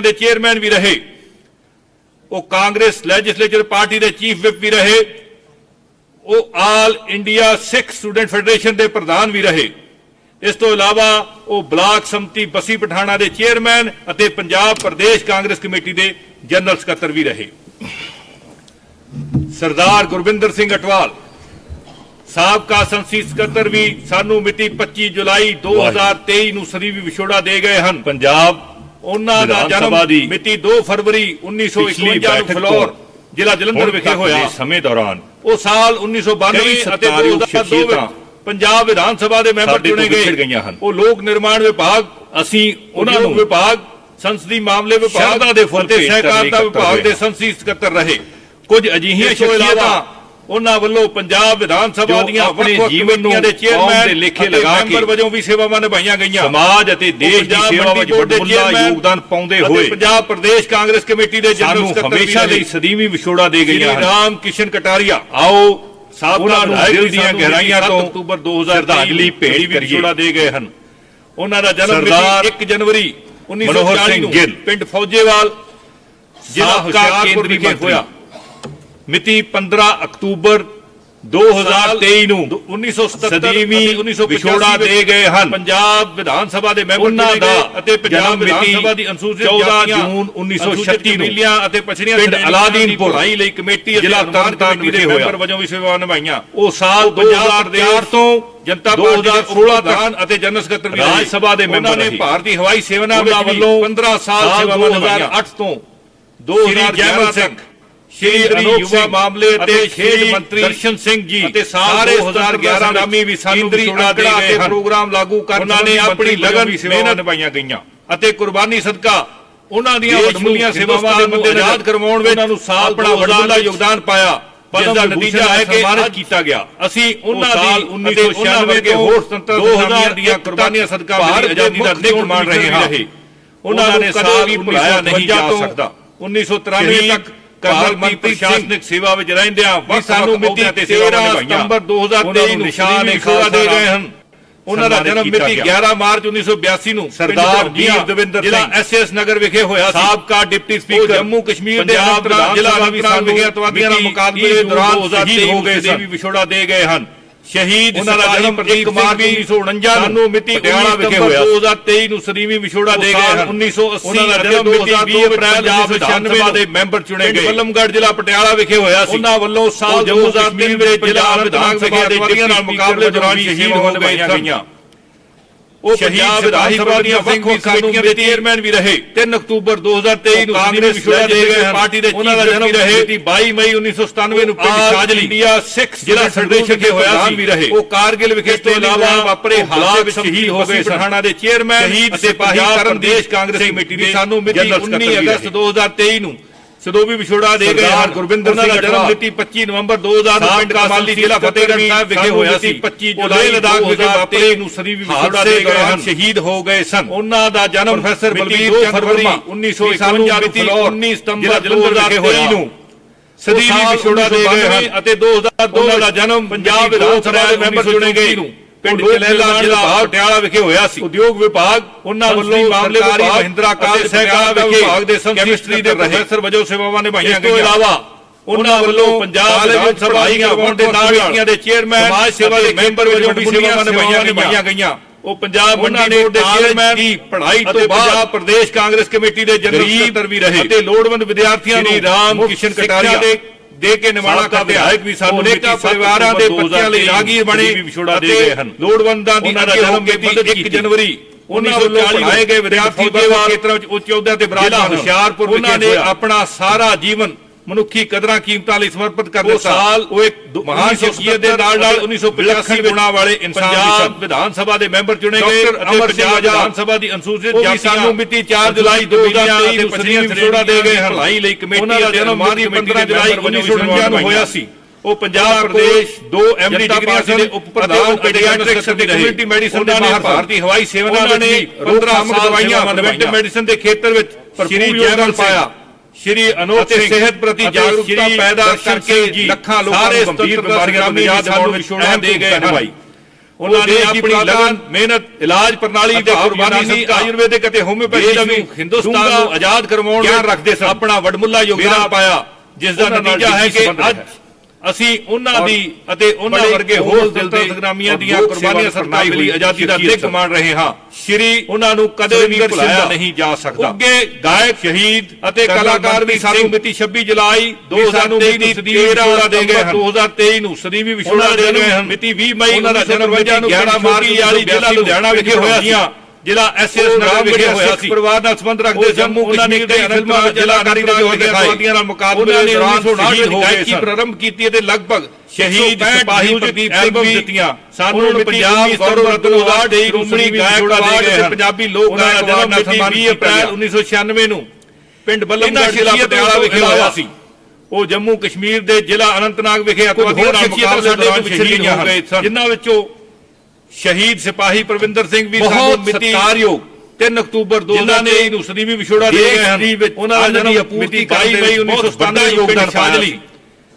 ਦੇ ਚੇਅਰਮੈਨ ਵੀ ਰਹੇ। ਉਹ ਕਾਂਗਰਸ ਲੈਜਿਸਲੇਚਰ ਪਾਰਟੀ ਦੇ ਚੀਫ ਵਿਪ ਵੀ ਰਹੇ। ਉਹ all India Sikh student federation ਦੇ ਪ੍ਰਧਾਨ ਵੀ ਰਹੇ। ਇਸ ਤੋਂ ਇਲਾਵਾ ਉਹ ਬਲਾਕ ਸੰਮਤੀ ਬਸੀ ਪਠਾਣਾ ਦੇ ਚੇਅਰਮੈਨ ਅਤੇ ਪੰਜਾਬ ਪ੍ਰਦੇਸ਼ ਕਾਂਗਰਸ ਕਮੇਟੀ ਦੇ ਜਨਰਲ ਸਕੱਤਰ ਵੀ ਰਹੇ। ਸਰਦਾਰ ਗੁਰਵਿੰਦਰ ਸਿੰਘ ਅਟਵਾਲ, ਸਾਬਕਾ ਸੰਸਦੀ ਸਕੱਤਰ ਵੀ ਸਾਨੂੰ ਮਿਤੀ 25 ਜੁਲਾਈ 2023 ਨੂੰ ਸਦੀਵੀ ਵਿਛੋੜਾ ਦੇ ਗਏ ਹਨ। ਪੰਜਾਬ ਉਹਨਾਂ ਦਾ ਜਨਮ ਮਿਤੀ 2 ਫਰਵਰੀ 1951 ਨੂੰ ਫਲੋਰ ਜ਼ਿਲ੍ਹਾ ਜਲੰਧਰ ਵਿਖੇ ਹੋਇਆ ਸਮੇਂ ਦੌਰਾਨ ਉਹ ਸਾਲ 1992 ਕਈ ਅਤੇ ਸਤਿਕਾਰਯੋਗ 2002 ਵਿੱਚ ਪੰਜਾਬ ਵਿਧਾਨ ਸਭਾ ਦੇ ਮੈਂਬਰ ਚੁਣੇ ਗਏ। ਉਹ ਲੋਕ ਨਿਰਮਾਣ ਵਿਭਾਗ ਅਸੀਂ ਉਹਨਾਂ ਨੂੰ ਵਿਭਾਗ ਸੰਸਦੀ ਮਾਮਲੇ ਵਿਭਾਗ ਦੇ ਫੁੱਲ ਸਹਿਕਾਰਤਾ ਵਿਭਾਗ ਦੇ। ਸੰਸਦੀ ਸਕੱਤਰ ਰਹੇ ਕੁਝ ਅਜਿਹੀਆਂ ਸ਼ਖਸੀਅਤਾਂ ਉਹਨਾਂ ਵੱਲੋਂ ਪੰਜਾਬ ਵਿਧਾਨ ਸਭਾ ਦੀਆਂ ਆਪਣੇ ਜੀਵਨ ਨੂੰ ਦੇ ਚੇਅਰਮੈਨ ਦੇ ਲੇਖੇ ਲਗਾ ਕੇ ਮੈਂਬਰ ਵਜੋਂ ਵੀ ਸੇਵਾਵਾਂ ਨਿਭਾਈਆਂ ਗਈਆਂ। ਸਮਾਜ ਅਤੇ ਦੇਸ਼ ਦੀ ਸੇਵਾ ਵਿੱਚ ਚੇਅਰਮੈਨ ਯੋਗਦਾਨ ਪਾਉਂਦੇ ਹੋਏ। ਪੰਜਾਬ ਪ੍ਰਦੇਸ਼ ਕਾਂਗਰਸ ਕਮੇਟੀ ਦੇ ਜਨਰਲ ਸਾਨੂੰ ਸਕੱਤਰ ਹਮੇਸ਼ਾ ਲਈ ਸਦੀਵੀ ਵਿਛੋੜਾ ਦੇ ਗਈਆਂ ਹਨ। ਰਾਮ ਕਿਸ਼ਨ ਕਟਾਰੀਆ ਆਓ ਸਾਬਕਾ ਵਿਧਾਇਕ ਦੀਆਂ ਗਹਿਰਾਈਆਂ 7 ਤੋਂ ਅਕਤੂਬਰ 2023 ਸ਼ਰਧਾਂਜਲੀ ਭੇਟ ਕਰੀਏ। ਵਿਛੋੜਾ ਦੇ ਗਏ ਹਨ। ਉਹਨਾਂ ਦਾ ਜਨਮ ਸਰਦਾਰ ਮਿਤੀ 1 ਜਨਵਰੀ ਮਨੋਹਰ 1940 ਸਿੰਘ ਨੂੰ ਪਿੰਡ ਫੌਜੇਵਾਲ ਜ਼ਿਲ੍ਹਾ ਹੁਸ਼ਿਆਰਪੁਰ ਵਿਖੇ ਹੋਇਆ। ਮਿਤੀ 15 ਅਕਤੂਬਰ 2023 ਨੂੰ 1977 ਸਦੀਵੀ ਅਤੇ 1985 ਵਿਛੋੜਾ ਵਿੱਚ ਦੇ ਗਏ ਹਨ। ਪੰਜਾਬ ਵਿਧਾਨ ਸਭਾ ਦੇ ਮੈਂਬਰ ਉਹਨਾਂ ਦਾ ਅਤੇ ਪੰਜਾਬ ਵਿਧਾਨ ਸਭਾ ਦੀ ਅਨੁਸੂਚਿਤ 14 ਜਾਤੀਆਂ, ਜੂਨ 1936 ਅਨੁਸੂਚਿਤ ਨੂੰ ਕਬੀਲਿਆਂ ਅਤੇ ਪਛੜੀਆਂ ਪਿੰਡ ਅਲਾਦੀਨਪੁਰ, ਭਲਾਈ ਲਈ ਕਮੇਟੀ ਅਤੇ ਜ਼ਿਲ੍ਹਾ ਤਰਨਤਾਰਨ ਵਿਖੇ ਹੋਇਆ। ਮੈਂਬਰ ਵਜੋਂ ਵੀ ਸੇਵਾਵਾਂ ਨਿਭਾਈਆਂ ਉਹ ਸਾਲ ਪੰਜਾਬ 2004 ਤੋਂ ਜਨਤਾ ਪਾਰਟੀ ਦੇ 2016 ਤੱਕ ਪ੍ਰਧਾਨ ਅਤੇ ਜਨਰਲ ਸਕੱਤਰ ਵੀ ਰਾਜ। ਸਭਾ ਦੇ ਮੈਂਬਰ ਨੇ। ਭਾਰਤੀ ਹਵਾਈ ਵਿੱਚ ਵੱਲੋਂ 15 ਸਾਲ ਸੇਵਾਵਾਂ ਨਿਭਾਈਆਂ 2008 ਤੋਂ ਸ਼੍ਰੀ ਜੈਮਲ 2011 ਸਿੰਘ ਤੱਕ ਸ਼੍ਰੀ ਅਨੂਪ ਸਿੰਘ ਮਾਮਲੇ ਅਤੇ ਅਤੇ ਖੇਡ ਮੰਤਰੀ ਦਰਸ਼ਨ ਸਿੰਘ ਜੀ ਅਤੇ ਸਾਰੇ 2011 ਸੰਗਰਾਮੀ ਵੀ ਸਾਨੂੰ ਵਿਛੋੜਾ ਦੇ ਗਏ ਹਨ। ਪ੍ਰੋਗਰਾਮ ਲਾਗੂ ਕਰਨ ਉਹਨਾਂ ਨੇ ਆਪਣੀ ਲਗਨ ਮਿਹਨਤ ਨਿਭਾਈਆਂ ਗਈਆਂ। ਅਤੇ ਕੁਰਬਾਨੀ ਸਦਕਾ ਉਹਨਾਂ ਦੀਆਂ ਨੂੰ ਸੇਵਾਵਾਂ ਦੇ ਨੂੰ ਆਜ਼ਾਦ ਕਰਵਾਉਣ ਵਿੱਚ ਉਹਨਾਂ ਨੂੰ ਸਾਲ ਆਪਣਾ ਵੱਡਮੁੱਲਾ 2000 ਯੋਗਦਾਨ ਪਾਇਆ ਪਦਮ ਦਾ ਨਤੀਜਾ ਹੈ ਕਿ ਸਨਮਾਨਿਤ ਕੀਤਾ ਗਿਆ। ਅਸੀਂ ਉਹਨਾਂ ਦੀ 1996 ਦੇ ਹੋਰ ਸੁਤੰਤਰ ਸੈਨਾਨੀਆਂ ਦੀਆਂ ਕੁਰਬਾਨੀਆਂ ਸਦਕਾ ਮਿਲੀ ਆਜ਼ਾਦੀ ਦਾ ਨਿੱਘ ਮਾਣ ਰਹੇ ਹਾਂ। ਉਹਨਾਂ ਨੇ ਸਾਲ ਵੀ ਭੁਲਾਇਆ ਨਹੀਂ ਜਾ 1952 ਸਕਦਾ। 1993 ਸ਼ਹੀਦ ਤੱਕ ਭਾਰਤ ਪ੍ਰਸ਼ਾਸਨਿਕ ਸੇਵਾ ਵਿੱਚ ਰਹਿੰਦਿਆਂ ਵੀ ਵੱਖ-ਵੱਖ ਸਾਨੂੰ ਮਿਤੀ ਅਹੁਦਿਆਂ ਤੇ 13 ਸੇਵਾਵਾਂ ਨਿਭਾਈਆਂ। ਸਤੰਬਰ 2023 ਉਹਨਾਂ ਨੂੰ ਨਿਸ਼ਾਨ ਖੋਆ ਦੇ ਗਏ ਹਨ ਉਹਨਾਂ ਦਾ ਜਨਮ ਮਿਤੀ ਗਿਆ। 11 ਮਾਰਚ 1982 ਨੂੰ ਸਰਦਾਰ ਵੀਰ ਦਵਿੰਦਰ ਸਿੰਘ, ਐਸਐਸ ਨਗਰ ਵਿਖੇ ਹੋਇਆ ਸੀ ਸਾਬਕਾ ਡਿਪਟੀ ਸਪੀਕਰ ਜੰਮੂ ਕਸ਼ਮੀਰ ਦੇ ਵਿਧਾਨ ਜ਼ਿਲ੍ਹਾ ਵੀ ਵੀ ਸਾਨੂੰ ਵਿਖੇ ਅਤਵਾਦੀਆਂ ਮਿਤੀ ਮੁਕਾਬਲੇ ਦੇ ਦੌਰਾਨ 2023 ਸ਼ਹੀਦ ਹੋ ਗਏ ਸਨ। ਸੀ ਵਿਛੋੜਾ ਦੇ ਗਏ ਹਨ ਸ਼ਹੀਦ ਸਿਪਾਹੀ ਪ੍ਰਦੀਪ 1 ਸਿੰਘ ਮਾਰਚ ਵੀ 1949 ਸਾਨੂੰ ਮਿਤੀ ਪਟਿਆਲਾ 19 ਵਿਖੇ ਸਤੰਬਰ ਹੋਇਆ। 2023 ਨੂੰ ਸਦੀਵੀ ਵਿਛੋੜਾ ਦੇ ਗਏ ਹਨ 1980 ਉਹਨਾਂ ਦਾ ਜਨਮ ਮਿਤੀ 2002 ਅਪ੍ਰੈਲ ਪੰਜਾਬ ਵਿਧਾਨ 1996 ਸਭਾ ਦੇ ਮੈਂਬਰ ਚੁਣੇ ਗਏ ਬੱਲਮਗੜ੍ਹ ਜ਼ਿਲ੍ਹਾ ਪਟਿਆਲਾ ਵਿਖੇ ਹੋਇਆ ਸੀ ਉਹਨਾਂ ਵੱਲੋਂ ਸਾਲ ਉਹ ਜੰਮੂ 2003 ਕਸ਼ਮੀਰ ਵਿੱਚ ਦੇ ਜ਼ਿਲ੍ਹਾ ਵਿਧਾਨ ਸਭਾ ਦੇ ਅਤਵਾਦੀਆਂ ਨਾਲ ਮੁਕਾਬਲੇ ਦੌਰਾਨ ਸ਼ਹੀਦ ਹੋ ਗਈਆਂ। ਉਹ ਪੰਜਾਬ ਵਿਧਾਨ ਸਭਾ ਦੀਆਂ ਪ੍ਰਦੀਪ ਸਿੰਘ ਵੱਖ-ਵੱਖ ਵੀ ਕਮੇਟੀਆਂ ਦੇ ਚੇਅਰਮੈਨ ਵੀ ਰਹੇ। 3 ਅਕਤੂਬਰ 2023 ਨੂੰ ਕਾਂਗਰਸ ਵਿਛੋੜਾ ਦੇ ਗਏ ਪਾਰਟੀ ਦੇ ਉਹਨਾਂ ਦਾ ਜਨਮ ਰਹੇ। 22 ਮਈ 1997 ਨੂੰ ਪਿੰਡ ਸ਼ਾਜਲੀ। ਇੰਡੀਆ ਸਿੱਖ ਫੈਡਰੇਸ਼ਨ ਦੇ ਹੋਇਆ ਸੀ। ਵੀ ਰਹੇ। ਉਹ ਕਾਰਗਿਲ ਵਿਖੇ ਤੋਂ ਇਲਾਵਾ ਵਾਪਰੇ ਹਾਦਸੇ ਵਿੱਚ ਸ਼ਹੀਦ ਹੋ ਗਏ ਸਹਾਣਾ ਦੇ ਚੇਅਰਮੈਨ ਸ਼ਹੀਦ ਅਤੇ ਸਿਪਾਹੀ ਕਰਨ ਪ੍ਰਦੇਸ਼ ਕਾਂਗਰਸ ਕਮੇਟੀ ਦੇ ਸਾਨੂੰ ਮਿਤੀ ਜਨਰਲ ਸਕੱਤਰ 19 ਵੀ ਅਗਸਤ ਰਹੇ। 2023 ਨੂੰ ਸਦੋਵੀ ਵਿਛੋੜਾ ਦੇ ਗਏ ਹਨ ਗੁਰਵਿੰਦਰ ਸਿੰਘ ਜਨਮ ਮਿਤੀ 25 ਨਵੰਬਰ 2000 ਨੂੰ ਪਿੰਡ ਕਮਾਲੀ ਜ਼ਿਲ੍ਹਾ ਫਤਿਹਗੜ੍ਹ ਸਾਹਿਬ ਵਿਖੇ ਹੋਇਆ ਸੀ। 25 ਜੁਲਾਈ ਲਦਾਖ ਵਿਖੇ ਵਾਪਰੇ ਨੂੰ ਸਦੀ ਵਿਛੋੜਾ ਦੇ ਗਏ ਹਨ। ਸ਼ਹੀਦ ਹੋ ਗਏ ਸਨ। ਉਹਨਾਂ ਦਾ ਜਨਮ ਪ੍ਰੋਫੈਸਰ ਬਲਬੀਰ 2 ਚੰਦ ਫਰਵਰੀ ਵਰਮਾ, 1951 ਮਿਤੀ ਫਲੋਰ, 19 ਸਤੰਬਰ ਜ਼ਿਲ੍ਹਾ ਜਲੰਧਰ ਵਿਖੇ ਹੋਇਆ। ਨੂੰ ਸਦੀ ਸਾਲ ਵਿਛੋੜਾ ਦੇ ਗਏ ਹਨ। 1992 ਅਤੇ 2002 ਉਹਨਾਂ ਦਾ ਜਨਮ ਪੰਜਾਬ ਵਿਧਾਨ ਸਭਾ ਦੇ ਮੈਂਬਰ ਚੁਣੇ ਗਏ। ਨੂੰ। ਪਿੰਡ ਚਲੇਲਾ ਜ਼ਿਲ੍ਹਾ ਪਟਿਆਲਾ ਵਿਖੇ ਹੋਇਆ ਸੀ। ਉਦਯੋਗ ਵਿਭਾਗ ਉਹਨਾਂ ਵੱਲੋਂ ਸਰਕਾਰੀ ਮਹਿੰਦਰਾ ਕਾਲਜ ਸਹਿਕਾਰਤਾ ਸਹਿਕਾਰਤਾ ਵਿਭਾਗ ਦੇ ਕੈਮਿਸਟਰੀ ਦੇ ਪ੍ਰੋਫੈਸਰ ਵਜੋਂ ਸੇਵਾਵਾਂ ਨਿਭਾਈਆਂ ਇਸ ਤੋਂ ਗਈਆਂ। ਇਲਾਵਾ ਉਹਨਾਂ ਵੱਲੋਂ ਪੰਜਾਬ ਵਿਧਾਨ ਸਭਾ ਦੀਆਂ ਹੋਣ ਦੇ ਨਾਲ ਕਮੇਟੀਆਂ ਦੇ ਚੇਅਰਮੈਨ ਸਮਾਜ ਸੇਵਾ ਦੇ ਮੈਂਬਰ ਵਜੋਂ ਵੀ ਸੇਵਾਵਾਂ ਨਿਭਾਈਆਂ ਨਿਭਾਈਆਂ ਗਈਆਂ। ਉਹ ਪੰਜਾਬ ਮੰਡੀ ਬੋਰਡ ਦੇ ਚੇਅਰਮੈਨ ਦੀ ਪੜ੍ਹਾਈ ਤੋਂ ਬਾਅਦ ਪੰਜਾਬ ਪ੍ਰਦੇਸ਼ ਕਾਂਗਰਸ ਕਮੇਟੀ ਦੇ ਜਨਰਲ ਸਕੱਤਰ ਵੀ ਰਹੇ ਅਤੇ ਲੋੜਵੰਦ ਵਿਦਿਆਰਥੀਆਂ ਨੂੰ ਰਾਮ ਕਿਸ਼ਨ ਕਟਾਰੀਆ ਦੇ ਦੇ ਕੇ ਨਿਵਾਲਾ ਕਰਦੇ ਵਿਧਾਇਕ ਵੀ ਸਾਨੂੰ ਅਨੇਕਾਂ ਪਰਿਵਾਰਾਂ ਦੇ ਬੱਚਿਆਂ ਲਈ ਰਾਹਗੀਰ ਬਣੇ ਹਨ। ਲੋੜਵੰਦਾਂ ਦੀ ਜਨਮ ਕੇ ਮਿਤੀ ਮਦਦ 1 ਕੀਤੀ ਜਨਵਰੀ ਉਹਨਾਂ ਉਹਨਾਂ ਵੱਲੋਂ ਵੱਲੋਂ ਪੜਾਏ ਗਏ ਵਿਦਿਆਰਥੀ ਬੇਵਾ ਖੇਤਰਾਂ ਵਿੱਚ ਉੱਚ ਅਹੁਦਿਆਂ ਤੇ ਬਰਾਜਮਾਨ ਹੁਸ਼ਿਆਰਪੁਰ ਵਿਖੇ ਉਹਨਾਂ ਨੇ। ਆਪਣਾ ਸਾਰਾ ਜੀਵਨ ਮਨੁੱਖੀ ਕਦਰਾਂ ਕੀਮਤਾਂ ਲਈ ਸਮਰਪਿਤ ਕਰ ਉਹ ਦਿੱਤਾ। ਸਾਲ ਉਹ ਇੱਕ ਮਹਾਨ ਸ਼ਖਸੀਅਤ ਦੇ ਨਾਲ ਨਾਲ 1985 ਗੁਣਾ ਵਾਲੇ ਇਨਸਾਨ ਪੰਜਾਬ ਵਿਧਾਨ ਸਭਾ ਦੇ ਮੈਂਬਰ ਚੁਣੇ ਗਏ। ਅਤੇ ਪੰਜਾਬ ਵਿਧਾਨ ਸਭਾ ਦੀ ਅਨੁਸੂਚਿਤ ਜਾਤੀਆਂ ਸਾਨੂੰ ਮਿਤੀ 4 ਜੁਲਾਈ 2023 ਨੂੰ ਸਦੀਵੀ ਵਿਛੋੜਾ ਦੇ ਗਏ ਹਨ। ਭਲਾਈ ਲਈ ਕਮੇਟੀ ਦਾ ਅਤੇ ਜਨਮ ਕਮੇਟੀ 15 ਦੇ ਜੁਲਾਈ ਮੈਂਬਰ ਵਜੋਂ 1949 ਨੂੰ ਹੋਇਆ ਸੀ। ਉਹ ਪੰਜਾਬ ਪ੍ਰਦੇਸ਼ ਦੋ ਐਮਡੀ ਡਿਗਰੀਆਂ ਦੇ ਦੇ ਉਪ ਪ੍ਰਧਾਨ ਪੈਡੀਆਟ੍ਰਿਕਸ ਅਤੇ ਕਮਿਊਨਿਟੀ ਮੈਡੀਸਨ ਦੇ ਮਾਹਰ ਭਾਰਤੀ ਹਵਾਈ ਸੇਵਾ ਉਹਨਾਂ ਨੇ ਨੇ 15 ਰੋਕਥਾਮ ਦਵਾਈਆਂ ਪ੍ਰੀਵੈਂਟਿਵ ਮੈਡੀਸਨ ਦੇ ਖੇਤਰ ਵਿੱਚ ਭਰਪੂਰ ਯੋਗਦਾਨ ਪਾਇਆ। ਸ਼੍ਰੀ ਅਨੋਖ ਸਿਹਤ ਪ੍ਰਤੀ ਜਾਗਰੂਕਤਾ ਪੈਦਾ ਕਰਕੇ ਲੱਖਾਂ ਲੋਕਾਂ ਨੂੰ ਗੰਭੀਰ ਬਿਮਾਰੀਆਂ ਤੋਂ ਨਿਜਾਤ ਦਿਵਾਉਣ ਵਿੱਚ ਵਿਛੋੜਾ ਦੇ ਗਏ ਅਹਿਮ ਹਨ ਨਿਭਾਈ। ਉਹਨਾਂ ਨੇ ਦੀ ਆਪਣੀ ਲਗਨ ਮਿਹਨਤ ਇਲਾਜ ਪ੍ਰਣਾਲੀ ਦੇ ਕੁਰਬਾਨੀ ਸਦਕਾ ਆਯੁਰਵੈਦਿਕ ਅਤੇ ਹੋਮਿਓਪੈਥੀ ਦਾ ਵੀ ਹਿੰਦੁਸਤਾਨ ਨੂੰ ਆਜ਼ਾਦ ਕਰਵਾਉਣ ਵਿੱਚ ਰੱਖਦੇ ਸਨ। ਆਪਣਾ ਵਡਮੁੱਲਾ ਯੋਗਦਾਨ ਪਾਇਆ ਜਿਸ ਦਾ ਨਤੀਜਾ ਹੈ ਕਿ ਅੱਜ। ਅਸੀਂ ਉਹਨਾਂ ਦੀ ਅਤੇ ਉਹਨਾਂ ਵਰਗੇ ਹੋਰ ਦਿਲ ਦਿਲ ਦੇ ਸੰਗਰਾਮੀਆਂ ਦੀਆਂ ਕੁਰਬਾਨੀਆਂ ਲਈ ਲਈ ਆਜ਼ਾਦੀ ਦਾ ਦਿੱਕ ਮਾਣ ਰਹੇ ਹਾਂ। ਸ਼੍ਰੀ ਉਹਨਾਂ ਨੂੰ ਕਦੇ ਵੀ ਭੁਲਾਇਆ ਨਹੀਂ ਜਾ ਸਕਦਾ। ਉੱਘੇ ਗਾਇਕ ਸ਼ਹੀਦ ਅਤੇ ਕਲਾਕਾਰ ਵੀ ਸਾਨੂੰ ਮਿਤੀ 26 ਜੁਲਾਈ ਵੀ ਸਾਨੂੰ 2023 ਮਿਤੀ ਨੂੰ ਸਦੀਵੀ 13 ਵਿਛੋੜਾ ਦੇ ਗਏ ਹਨ। 2023 ਨੂੰ ਸਦੀਵੀ ਵਿਛੋੜਾ ਉਹਨਾਂ ਦਾ ਗਏ ਹਨ। ਮਿਤੀ 20 ਮਈ ਉਹਨਾਂ ਦਾ ਜਨਮ 1952 ਨੂੰ 11 ਮਾਰਚ ਵਾਲੀ ਜ਼ਿਲ੍ਹਾ ਲੁਧਿਆਣਾ ਵਿਖੇ ਹੋਇਆ ਸੀ। ਜ਼ਿਲ੍ਹਾ ਐਸਐਸ ਨਗਰ ਵਿਖੇ ਹੋਇਆ ਸੀ ਪਰਿਵਾਰ ਨਾਲ ਸੰਬੰਧ ਰੱਖਦੇ ਸਨ ਜੰਮੂ ਉਹਨਾਂ ਨੇ ਕਸ਼ਮੀਰ ਦੇ ਕਈ ਫਿਲਮਾਂ ਫਿਲਮਾਂ ਜਲਾਕਾਰੀ ਦੇ ਜੋਰ ਦਿਖਾਏ ਨਾਲ ਮੁਕਾਬਲੇ ਨੇ ਦੌਰਾਨ 1959 ਸ਼ਹੀਦ ਵਿੱਚ ਹੋ ਗਏ ਗਾਇਕੀ ਸਨ। ਪ੍ਰਾਰੰਭ ਕੀਤੀ ਅਤੇ ਲਗਭਗ ਸ਼ਹੀਦ 165 ਸਿਪਾਹੀ ਪ੍ਰਦੀਪ ਸਿੰਘ ਦਿੱਤੀਆਂ। ਸਾਨੂੰ ਪੰਜਾਬ ਗੌਰਵ ਰਤਨ ਅਵਾਰਡ ਦੇ ਸ਼੍ਰੋਮਣੀ ਗਾਇਕ ਦੇ ਅਵਾਰਡ ਤੇ ਹਨ। ਪੰਜਾਬੀ ਲੋਕ ਗਾਇਕ ਦਾ ਅਵਾਰਡ ਨਾਲ ਜਨਮ ਸਨਮਾਨਿਤ 20 ਅਪ੍ਰੈਲ 1996 ਨੂੰ ਪਿੰਡ ਬੱਲਮਗੜ੍ਹ ਜ਼ਿਲ੍ਹਾ ਪਟਿਆਲਾ ਵਿਖੇ ਹੋਇਆ ਸੀ ਉਹ ਜੰਮੂ ਕਸ਼ਮੀਰ ਦੇ ਜ਼ਿਲ੍ਹਾ ਅਨੰਤਨਾਗ ਵਿਖੇ ਅਤਵਾਦੀਆਂ ਨਾਲ ਮੁਕਾਬਲੇ ਸਾਡੇ ਤੋਂ ਸ਼ਹੀਦ ਵਿਛੜ ਹੋ ਗਏ ਸਨ। ਜਿਨ੍ਹਾਂ ਵਿੱਚੋਂ ਸ਼ਹੀਦ ਸਿਪਾਹੀ ਪ੍ਰਵਿੰਦਰ ਸਿੰਘ ਵੀ ਬਹੁਤ ਸਤਿਕਾਰਯੋਗ। 3 ਅਕਤੂਬਰ ਜਿਨ੍ਹਾਂ ਨੇ 2023 ਨੂੰ ਸਦੀਵੀ ਵਿਛੋੜਾ ਦੇ ਗਏ ਹਨ। ਉਹਨਾਂ ਦਾ ਜਨਮ ਅਪੂਰਤੀ ਮਿਤੀ ਕਰਨ 22 ਦੇ ਮਈ ਵਿੱਚ ਬਹੁਤ 1997 ਵੱਡਾ ਨੂੰ ਯੋਗਦਾਨ ਪਾਇਆ।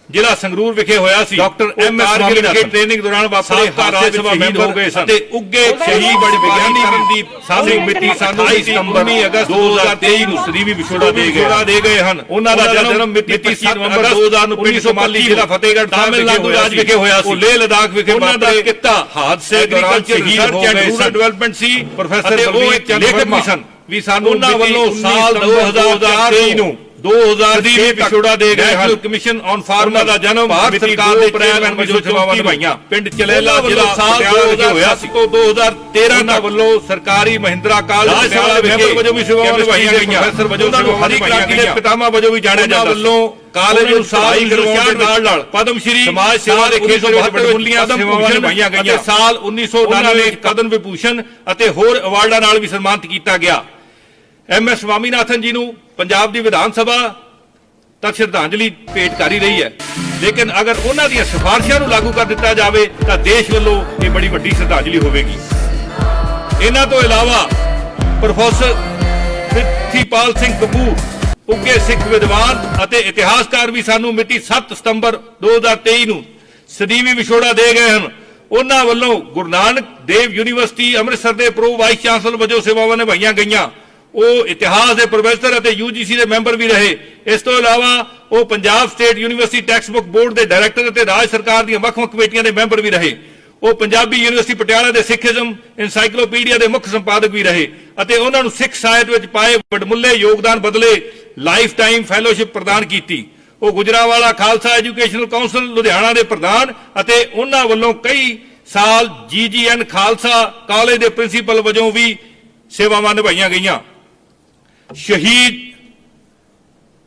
ਜ਼ਿਲ੍ਹਾ ਸੰਗਰੂਰ ਵਿਖੇ ਹੋਇਆ ਸੀ ਡਾਕਟਰ ਐਮ ਐਸ ਸਵਾਮੀਨਾਥਨ ਵਿਖੇ ਟ੍ਰੇਨਿੰਗ ਦੌਰਾਨ ਵਾਪਰੇ ਹਾਦਸੇ ਵਿੱਚ ਸ਼ਹੀਦ ਹੋ ਗਏ ਸਨ। ਅਤੇ ਉੱਗੇ ਸ਼ਹੀਦ ਬੜੇ ਵਿਗਿਆਨੀ ਰਣਦੀਪ ਸਾਨੂੰ ਮਿਤੀ ਸਾਨੂੰ 28 ਸਤੰਬਰ 19 ਅਗਸਤ 2023 ਨੂੰ ਸਦੀਵੀ ਵਿਛੋੜਾ ਦੇ ਗਏ। ਦੇ ਗਏ ਹਨ। ਉਹਨਾਂ ਦਾ ਜਨਮ ਮਿਤੀ 25 ਨਵੰਬਰ 2000 ਨੂੰ ਪਿੰਡ ਸੋਮਾਲੀ ਜ਼ਿਲ੍ਹਾ ਫਤਿਹਗੜ੍ਹ ਤਾਮਿਲਨਾਡੂ ਰਾਜ ਵਿਖੇ ਹੋਇਆ ਸੀ। ਉਹ ਲੇਹ ਲਦਾਖ ਵਿਖੇ ਉਹਨਾਂ ਦਾ ਕਿੱਤਾ ਹਾਦਸੇ ਦੌਰਾਨ ਸ਼ਹੀਦ ਹੋ ਗਏ ਡਿਵੈਲਪਮੈਂਟ ਸੀ ਪ੍ਰੋਫੈਸਰ ਇੱਕ ਚੰਦ ਵੀ ਸਨ। ਵੀ ਸਾਨੂੰ ਉਹਨਾਂ ਵੱਲੋਂ 19 ਸਾਲ ਸਤੰਬਰ 2023 ਨੂੰ 2000 ਦੀ ਤੱਕ ਵਿਛੋੜਾ ਦੇ ਗਏ ਹਨ। ਕਮਿਸ਼ਨ ਔਨ ਫਾਰਮਰ ਦਾ ਜਨਮ ਭਾਰਤ ਸਰਕਾਰ 2 ਦੇ ਚੇਅਰਮੈਨ ਵਜੋਂ ਸੇਵਾਵਾਂ ਨਿਭਾਈਆਂ ਪਿੰਡ ਚਲੇਲਾ ਜ਼ਿਲ੍ਹਾ ਸਾਲ ਪਟਿਆਲਾ ਵਿਖੇ ਹੋਇਆ ਸੀ। ਤੋਂ 2013 ਉਹਨਾਂ ਤੱਕ ਵੱਲੋਂ ਸਰਕਾਰੀ ਮਹਿੰਦਰਾ ਕਾਲਜ ਪਟਿਆਲਾ ਦੇ ਵਿਖੇ ਵਜੋਂ ਵੀ ਸੇਵਾਵਾਂ ਨਿਭਾਈਆਂ ਗਈਆਂ। ਪ੍ਰੋਫੈਸਰ ਵਜੋਂ ਉਹਨਾਂ ਨੂੰ ਹਰੀ ਨਿਭਾਈਆਂ ਕ੍ਰਾਂਤੀ ਦੇ ਗਈਆਂ। ਪਿਤਾਮਾ ਵਜੋਂ ਵੀ ਜਾਣਿਆ ਜਾਂਦਾ। ਵੱਲੋਂ ਕਾਲਜ ਨੂੰ ਸਹਾਈ ਕਰਵਾਉਣ ਦੇ ਨਾਲ ਨਾਲ ਪਦਮ ਸ਼੍ਰੀ ਸਮਾਜ ਸੇਵਾ ਦੇ ਖੇਤਰ ਵਿੱਚ ਪਦਮ ਸੇਵਾਵਾਂ ਨਿਭਾਈਆਂ ਅਤੇ ਗਈਆਂ। ਸਾਲ 1999 ਵਿੱਚ ਪਦਮ ਵਿਭੂਸ਼ਣ ਅਤੇ ਹੋਰ ਅਵਾਰਡਾਂ ਨਾਲ ਵੀ ਸਨਮਾਨਿਤ ਕੀਤਾ ਗਿਆ। ਐਮ ਐਸ ਸਵਾਮੀਨਾਥਨ ਜੀ ਨੂੰ ਪੰਜਾਬ ਦੀ ਵਿਧਾਨ ਸਭਾ ਤੱਕ ਸ਼ਰਧਾਂਜਲੀ ਭੇਟ ਕਰ ਹੀ ਰਹੀ ਹੈ। ਲੇਕਿਨ ਅਗਰ ਉਹਨਾਂ ਦੀਆਂ ਸਿਫਾਰਸ਼ਾਂ ਨੂੰ ਲਾਗੂ ਕਰ ਦਿੱਤਾ ਜਾਵੇ, ਤਾਂ ਦੇਸ਼ ਵੱਲੋਂ ਇਹ ਬੜੀ ਵੱਡੀ ਸ਼ਰਧਾਂਜਲੀ ਹੋਵੇਗੀ। ਇਹਨਾਂ ਤੋਂ ਇਲਾਵਾ ਪ੍ਰੋਫੈਸਰ ਪ੍ਰਿਥੀਪਾਲ ਸਿੰਘ ਕਪੂਰ ਉੱਗੇ ਸਿੱਖ ਵਿਦਵਾਨ ਅਤੇ ਇਤਿਹਾਸਕਾਰ ਵੀ ਸਾਨੂੰ ਮਿਤੀ 7 ਸਤੰਬਰ 2023 ਨੂੰ ਸਦੀਵੀ ਵਿਛੋੜਾ ਦੇ ਗਏ ਹਨ। ਉਹਨਾਂ ਵੱਲੋਂ ਗੁਰੂ ਨਾਨਕ ਦੇਵ ਯੂਨੀਵਰਸਿਟੀ ਅੰਮ੍ਰਿਤਸਰ ਦੇ ਪ੍ਰੋ ਵਾਈਸ ਚਾਂਸਲਰ ਵਜੋਂ ਸੇਵਾਵਾਂ ਨਿਭਾਈਆਂ ਗਈਆਂ। ਉਹ ਇਤਿਹਾਸ ਦੇ ਪ੍ਰੋਫੈਸਰ ਅਤੇ ਯੂਜੀਸੀ ਦੇ ਮੈਂਬਰ ਵੀ ਰਹੇ। ਇਸ ਤੋਂ ਇਲਾਵਾ ਉਹ Punjab state university text book board ਦੇ ਡਾਇਰੈਕਟਰ ਅਤੇ ਰਾਜ ਸਰਕਾਰ ਦੀਆਂ ਵੱਖ-ਵੱਖ ਕਮੇਟੀਆਂ ਦੇ ਮੈਂਬਰ ਵੀ ਰਹੇ। ਉਹ ਪੰਜਾਬੀ ਯੂਨੀਵਰਸਿਟੀ ਪਟਿਆਲਾ ਦੇ ਸਿੱਖੀਜ਼ਮ ਐਨਸਾਈਕਲੋਪੀਡੀਆ ਦੇ ਮੁੱਖ ਸੰਪਾਦਕ ਵੀ ਰਹੇ ਅਤੇ ਉਹਨਾਂ ਨੂੰ ਸਿੱਖ ਸਾਹਿਤ ਵਿੱਚ ਪਾਏ ਵਡਮੁੱਲੇ ਯੋਗਦਾਨ ਬਦਲੇ ਲਾਈਫ ਟਾਈਮ ਫੈਲੋਸ਼ਿਪ ਪ੍ਰਦਾਨ ਕੀਤੀ। ਉਹ ਗੁਜਰਾਵਾਲਾ ਖਾਲਸਾ ਐਜੂਕੇਸ਼ਨਲ ਕਾਉਂਸਲ ਲੁਧਿਆਣਾ ਦੇ ਪ੍ਰਧਾਨ ਅਤੇ ਉਹਨਾਂ ਵੱਲੋਂ ਕਈ ਸਾਲ ਜੀਜੀਐਨ ਖਾਲਸਾ ਕਾਲਜ ਦੇ ਪ੍ਰਿੰਸੀਪਲ ਵਜੋਂ ਵੀ ਸੇਵਾਵਾਂ ਨਿਭਾਈਆਂ ਗਈਆਂ। ਸ਼ਹੀਦ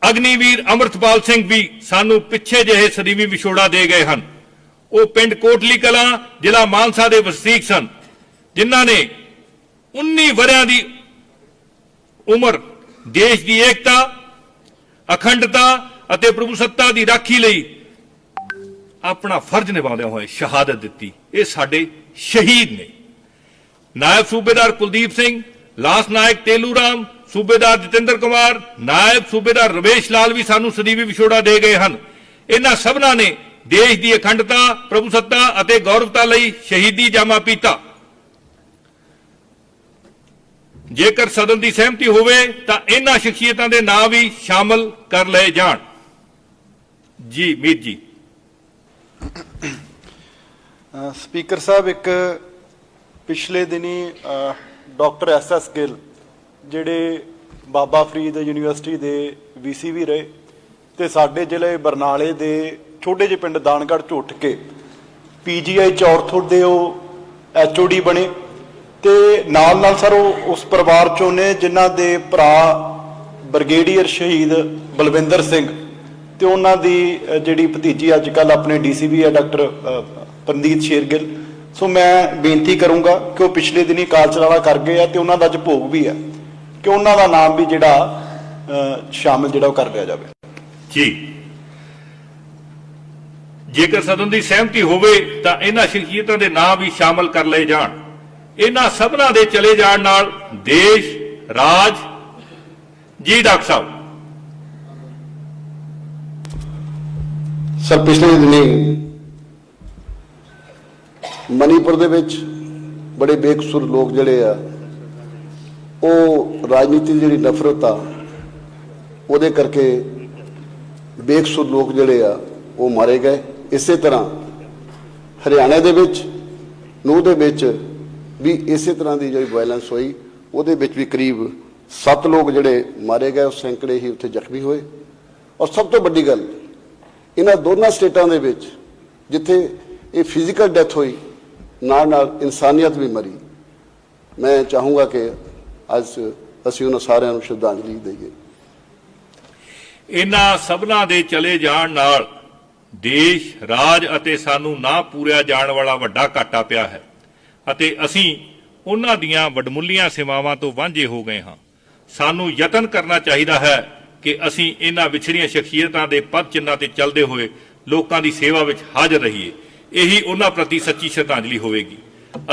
ਅਗਨੀਵੀਰ ਅਮਰਤਪਾਲ ਸਿੰਘ ਵੀ ਸਾਨੂੰ ਪਿੱਛੇ ਜਿਹੇ ਸਦੀਵੀ ਵਿਛੋੜਾ ਦੇ ਗਏ ਹਨ। ਉਹ ਪਿੰਡ ਕੋਟਲੀ ਕਲਾਂ, ਜ਼ਿਲ੍ਹਾ ਮਾਨਸਾ ਦੇ ਵਸਨੀਕ ਸਨ, ਜਿਨ੍ਹਾਂ ਨੇ 19 ਵਰਿਆਂ ਦੀ ਉਮਰ, ਦੇਸ਼ ਦੀ ਏਕਤਾ, ਅਖੰਡਤਾ ਅਤੇ ਪ੍ਰਭੂਸੱਤਾ ਦੀ ਰਾਖੀ ਲਈ ਆਪਣਾ ਫਰਜ਼ ਨਿਭਾਉਂਦੇ ਹੋਏ ਸ਼ਹਾਦਤ ਦਿੱਤੀ। ਇਹ ਸਾਡੇ ਸ਼ਹੀਦ ਨੇ। ਨਾਇਬ ਸੂਬੇਦਾਰ ਕੁਲਦੀਪ ਸਿੰਘ ਲਾਸ ਨਾਇਕ ਤੇਲੂ ਰਾਮ ਸੂਬੇਦਾਰ ਜਤਿੰਦਰ ਕੁਮਾਰ, ਨਾਇਬ ਸੂਬੇਦਾਰ ਰਵੇਸ਼ ਲਾਲ ਵੀ ਸਾਨੂੰ ਸਦੀਵੀ ਵਿਛੋੜਾ ਦੇ ਗਏ ਹਨ। ਇਹਨਾਂ ਸਭਨਾਂ ਨੇ ਦੇਸ਼ ਦੀ ਅਖੰਡਤਾ, ਪ੍ਰਭੂਸੱਤਾ ਅਤੇ ਗੌਰਵਤਾ ਲਈ ਸ਼ਹੀਦੀ ਜਾਮਾ ਪੀਤਾ। ਜੇਕਰ ਸਦਨ ਦੀ ਸਹਿਮਤੀ ਹੋਵੇ, ਤਾਂ ਇਹਨਾਂ ਸ਼ਖਸੀਅਤਾਂ ਦੇ ਨਾਂ ਵੀ ਸ਼ਾਮਲ ਕਰ ਲਏ ਜਾਣ। ਜੀ, ਮੀਰ ਜੀ। ਸਪੀਕਰ ਸਾਹਿਬ, ਇੱਕ ਪਿਛਲੇ ਦਿਨੀ ਡਾਕਟਰ ਐਸ ਐਸ ਗਿੱਲ ਜਿਹੜੇ ਬਾਬਾ ਫਰੀਦ ਯੂਨੀਵਰਸਿਟੀ ਦੇ ਵੀਸੀ ਵੀ ਰਹੇ ਤੇ ਸਾਡੇ ਜ਼ਿਲ੍ਹੇ ਬਰਨਾਲੇ ਦੇ ਛੋਟੇ ਜਿਹੇ ਪਿੰਡ ਦਾਨਗੜ੍ਹ ਚ ਉੱਠ ਕੇ ਪੀਜੀਆਈ ਚੌਰਥੁਰ ਦੇ ਉਹ ਐਚਓਡੀ ਬਣੇ ਤੇ ਨਾਲ ਨਾਲ ਸਰ ਉਹ ਉਸ ਪਰਿਵਾਰ ਚੋਂ ਨੇ ਜਿਨ੍ਹਾਂ ਦੇ ਭਰਾ ਬ੍ਰਿਗੇਡੀਅਰ ਸ਼ਹੀਦ ਬਲਵਿੰਦਰ ਸਿੰਘ ਤੇ ਉਹਨਾਂ ਦੀ ਜਿਹੜੀ ਭਤੀਜੀ ਅੱਜ ਕੱਲ ਆਪਣੇ ਡੀਸੀਬੀ ਹੈ ਡਾਕਟਰ ਅ, ਪਰਨੀਤ ਸ਼ੇਰਗਿੱਲ ਸੋ ਮੈਂ ਬੇਨਤੀ ਕਰੂੰਗਾ ਕਿ ਉਹ ਪਿਛਲੇ ਦਿਨੀ ਕਾਲ ਚਲਾਣਾ ਕਰ ਗਏ ਆ ਤੇ ਉਹਨਾਂ ਦਾ ਅੱਜ ਭੋਗ ਵੀ ਹੈ ਕਿ ਉਹਨਾਂ ਦਾ ਨਾਮ ਵੀ ਜਿਹੜਾ ਅ, ਸ਼ਾਮਿਲ ਜਿਹੜਾ ਉਹ ਕਰ ਲਿਆ ਜਾਵੇ। ਜੀ। ਜੇਕਰ ਸਦਨ ਦੀ ਸਹਿਮਤੀ ਹੋਵੇ ਤਾਂ ਇਹਨਾਂ ਸ਼ਖਸੀਅਤਾਂ ਦੇ ਨਾਂ ਵੀ ਸ਼ਾਮਲ ਕਰ ਲਏ ਜਾਣ। ਇਹਨਾਂ ਸਭਨਾਂ ਦੇ ਚਲੇ ਜਾਣ ਨਾਲ ਦੇਸ਼ ਰਾਜ ਜੀ ਡਾਕਟਰ ਸਾਹਿਬ। ਸਰ ਪਿਛਲੇ ਦਿਨੀ ਮਨੀਪੁਰ ਦੇ ਵਿੱਚ ਬੜੇ ਬੇਕਸੂਰ ਲੋਕ ਜਿਹੜੇ ਆ, ਉਹ ਰਾਜਨੀਤੀ ਦੀ ਜਿਹੜੀ ਨਫ਼ਰਤ ਆ, ਉਹਦੇ ਕਰਕੇ ਬੇਕਸੂਰ ਲੋਕ ਜਿਹੜੇ ਆ, ਉਹ ਮਾਰੇ ਗਏ। ਇਸੇ ਤਰ੍ਹਾਂ ਹਰਿਆਣਾ ਦੇ ਵਿੱਚ ਨੂੰ ਦੇ ਵਿੱਚ ਵੀ ਇਸੇ ਤਰ੍ਹਾਂ ਦੀ ਜਿਹੜੀ ਵਾਇਲੈਂਸ ਹੋਈ, ਉਹਦੇ ਵਿੱਚ ਵੀ ਕਰੀਬ 7 ਲੋਕ ਜਿਹੜੇ ਮਾਰੇ ਗਏ, ਉਹ ਸੈਂਕੜੇ ਹੀ ਉੱਥੇ ਜ਼ਖਮੀ ਹੋਏ। ਔਰ ਸਭ ਤੋਂ ਵੱਡੀ ਗੱਲ, ਇਹਨਾਂ ਦੋਨਾਂ ਸਟੇਟਾਂ ਦੇ ਵਿੱਚ ਜਿੱਥੇ ਇਹ ਫਿਜ਼ੀਕਲ ਡੈਥ ਹੋਈ ਨਾਲ ਨਾਲ ਇਨਸਾਨੀਅਤ ਵੀ ਮਰੀ। ਮੈਂ ਚਾਹੂੰਗਾ ਕਿ ਅੱਜ ਅਸੀਂ ਉਹਨਾਂ ਸਾਰਿਆਂ ਨੂੰ ਸ਼ਰਧਾਂਜਲੀ ਦੇਈਏ। ਇਹਨਾਂ ਸਭਨਾਂ ਦੇ ਚਲੇ ਜਾਣ ਨਾਲ ਦੇਸ਼, ਰਾਜ ਅਤੇ ਸਾਨੂੰ ਨਾ ਪੂਰਿਆ ਜਾਣ ਵਾਲਾ ਵੱਡਾ ਘਾਟਾ ਪਿਆ ਹੈ ਅਤੇ ਅਸੀਂ ਉਹਨਾਂ ਦੀਆਂ ਵਡਮੁੱਲੀਆਂ ਸੇਵਾਵਾਂ ਤੋਂ ਵਾਂਝੇ ਹੋ ਗਏ ਹਾਂ। ਸਾਨੂੰ ਯਤਨ ਕਰਨਾ ਚਾਹੀਦਾ ਹੈ ਕਿ ਅਸੀਂ ਇਹਨਾਂ ਵਿਛੜੀਆਂ ਸ਼ਖਸੀਅਤਾਂ ਦੇ ਪਦ ਚਿੰਨਾਂ ਤੇ ਚੱਲਦੇ ਹੋਏ ਲੋਕਾਂ ਦੀ ਸੇਵਾ ਵਿੱਚ ਹਾਜ਼ਰ ਰਹੀਏ। ਇਹੀ ਉਹਨਾਂ ਪ੍ਰਤੀ ਸੱਚੀ ਸ਼ਰਧਾਂਜਲੀ ਹੋਵੇਗੀ।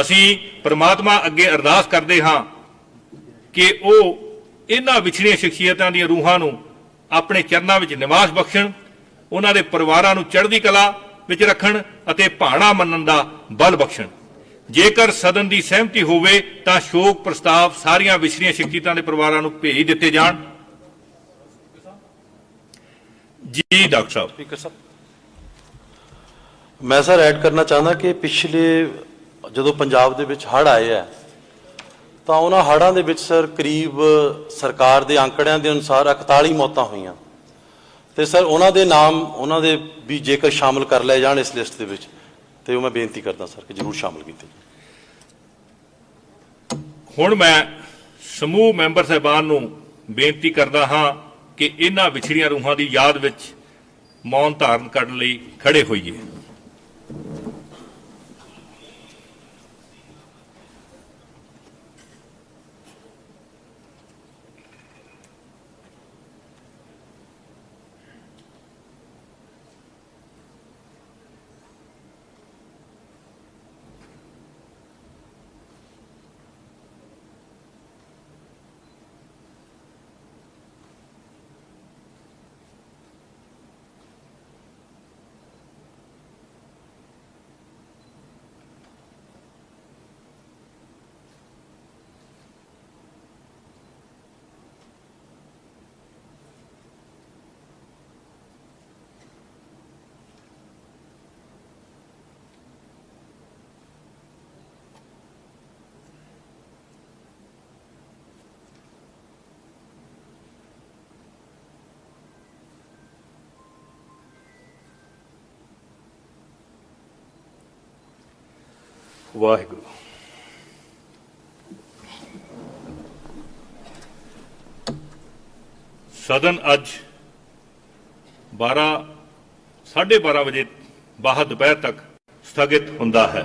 ਅਸੀਂ ਪ੍ਰਮਾਤਮਾ ਅੱਗੇ ਅਰਦਾਸ ਕਰਦੇ ਹਾਂ ਕਿ ਉਹ ਇਹਨਾਂ ਵਿਛੜੀਆਂ ਸ਼ਖਸੀਅਤਾਂ ਦੀਆਂ ਰੂਹਾਂ ਨੂੰ ਆਪਣੇ ਚਰਨਾਂ ਵਿੱਚ ਨਿਵਾਸ ਬਖਸ਼ਣ, ਉਹਨਾਂ ਦੇ ਪਰਿਵਾਰਾਂ ਨੂੰ ਚੜ੍ਹਦੀ ਕਲਾ ਵਿੱਚ ਰੱਖਣ ਅਤੇ ਭਾਣਾ ਮੰਨਣ ਦਾ ਬਲ ਬਖਸ਼ਣ। ਜੇਕਰ ਸਦਨ ਦੀ ਸਹਿਮਤੀ ਹੋਵੇ ਤਾਂ ਸ਼ੋਕ ਪ੍ਰਸਤਾਵ ਸਾਰੀਆਂ ਵਿਛੜੀਆਂ ਸ਼ਖਸੀਅਤਾਂ ਦੇ ਪਰਿਵਾਰਾਂ ਨੂੰ ਭੇਜ ਦਿੱਤੇ ਜਾਣ। ਜੀ, ਡਾਕਟਰ ਸਾਹਿਬ। ਸਾਹਿਬ। ਮੈਂ ਸਰ ਐਡ ਕਰਨਾ ਚਾਹੁੰਦਾ ਕਿ ਪਿਛਲੇ ਜਦੋਂ ਪੰਜਾਬ ਦੇ ਵਿੱਚ ਹੜ੍ਹ ਆਏ ਆ, ਤਾਂ ਉਹਨਾਂ ਹੜ੍ਹਾਂ ਦੇ ਵਿੱਚ ਸਰ ਕਰੀਬ ਸਰਕਾਰ ਦੇ ਅੰਕੜਿਆਂ ਦੇ ਅਨੁਸਾਰ 41 ਮੌਤਾਂ ਹੋਈਆਂ। ਤੇ ਸਰ ਉਹਨਾਂ ਦੇ ਨਾਮ ਉਹਨਾਂ ਦੇ ਵੀ ਜੇਕਰ ਸ਼ਾਮਲ ਕਰ ਲਏ ਜਾਣ ਇਸ ਲਿਸਟ ਦੇ ਵਿੱਚ, ਤੇ ਉਹ ਮੈਂ ਬੇਨਤੀ ਕਰਦਾ ਸਰ ਕਿ ਜ਼ਰੂਰ ਸ਼ਾਮਲ ਕੀਤੇ ਹੁਣ ਮੈਂ ਸਮੂਹ ਮੈਂਬਰ ਸਾਹਿਬਾਨ ਨੂੰ ਬੇਨਤੀ ਕਰਦਾ ਹਾਂ ਕਿ ਇਹਨਾਂ ਵਿਛੜੀਆਂ ਰੂਹਾਂ ਦੀ ਯਾਦ ਵਿੱਚ ਮੌਨ ਧਾਰਨ ਕਰਨ ਲਈ ਖੜੇ ਹੋਈਏ। ਵਾਹਿਗੁਰੂ। ਸਦਨ ਅੱਜ 12 12:30 ਵਜੇ ਬਾਅਦ ਦੁਪਹਿਰ ਤੱਕ ਸਥਗਿਤ ਹੁੰਦਾ ਹੈ।